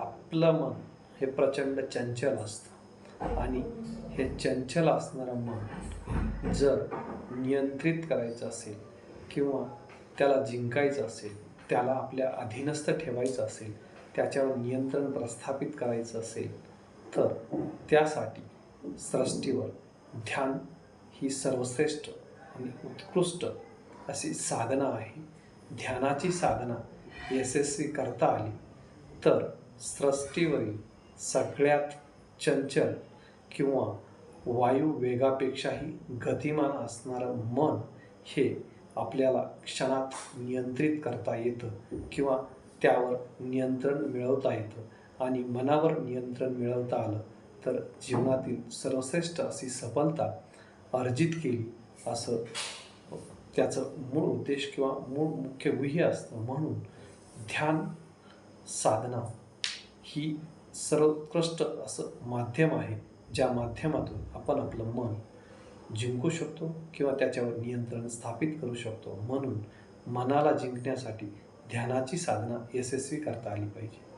आपलं मन हे प्रचंड चंचल असतं. आणि हे चंचल असणारं मन जर नियंत्रित करायचं असेल किंवा त्याला जिंकायचं असेल त्याला आपल्या अधीनस्थ ठेवायचं असेल त्याच्यावर नियंत्रण प्रस्थापित करायचं असेल तर त्यासाठी सृष्टीवर ध्यान ही सर्वश्रेष्ठ आणि उत्कृष्ट अशी साधना आहे. ध्यानाची साधना यशस्वी करता आली तर सृष्टीवरील सगळ्यात चंचल किंवा वायू वेगापेक्षाही गतिमान असणारं मन हे आपल्याला क्षणात नियंत्रित करता येतं किंवा त्यावर नियंत्रण मिळवता येतं. आणि मनावर नियंत्रण मिळवता आलं तर जीवनातील सर्वश्रेष्ठ अशी सफलता अर्जित केली असं त्याचं मूळ उद्देश किंवा मूळ मुख्य गुह्य असतं. म्हणून ध्यान साधना ही सर्वोत्कृष्ट असं माध्यम आहे ज्या माध्यमातून आपण आपलं मन जिंकू शकतो किंवा त्याच्यावर नियंत्रण स्थापित करू शकतो. म्हणून मनाला जिंकण्यासाठी ध्यानाची साधना यशस्वी करता आली पाहिजे.